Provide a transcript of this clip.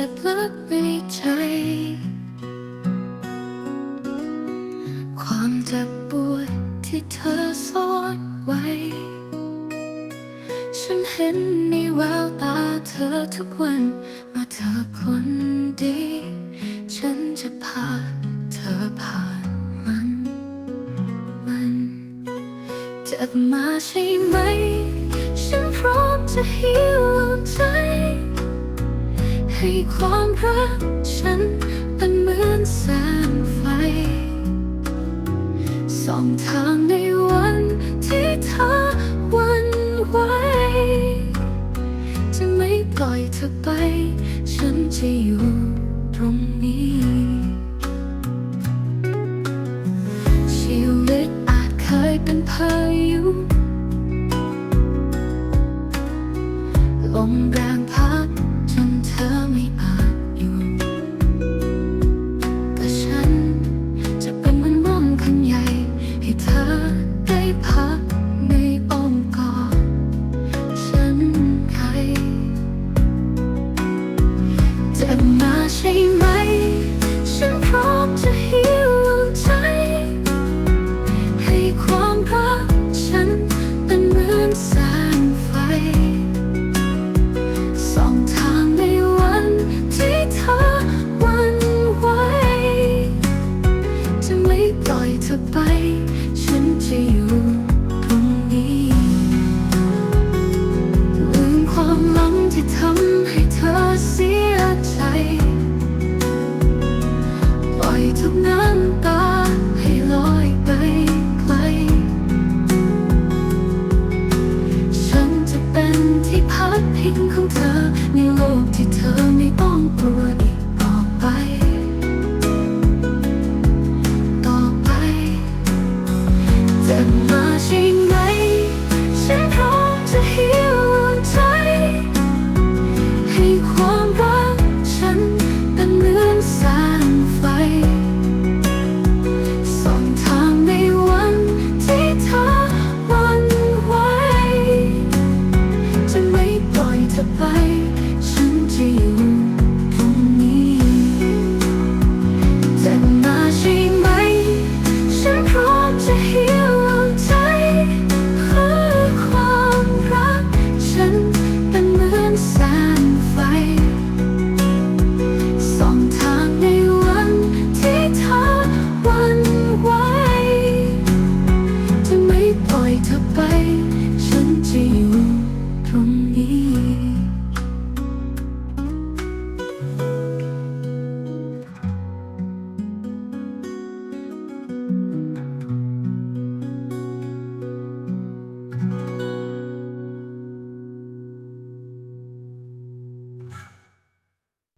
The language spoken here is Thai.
จ็บลึกในใจ ความเจ็บปวดที่เธอซ่อนไว้ ฉันเห็นในแววตาเธอทุกวันว่าเธอคนดี ฉันจะพาเธอผ่านมัน มันเจ็บมาใช่ไหม ฉันพร้อมจะหิวใจ ให้ความรักฉันเป็นเหมือนแสงไฟส่องทางในวันที่เธอหวันไหว ธอไป ฉันจะอยู่ตรงนี้ลืมความลังที่ทำให้เธอเสียใจ ปล่อยทุกน้ำตาให้ลอยไปไกล ฉันจะเป็นที่พักพิงของเธอในโลก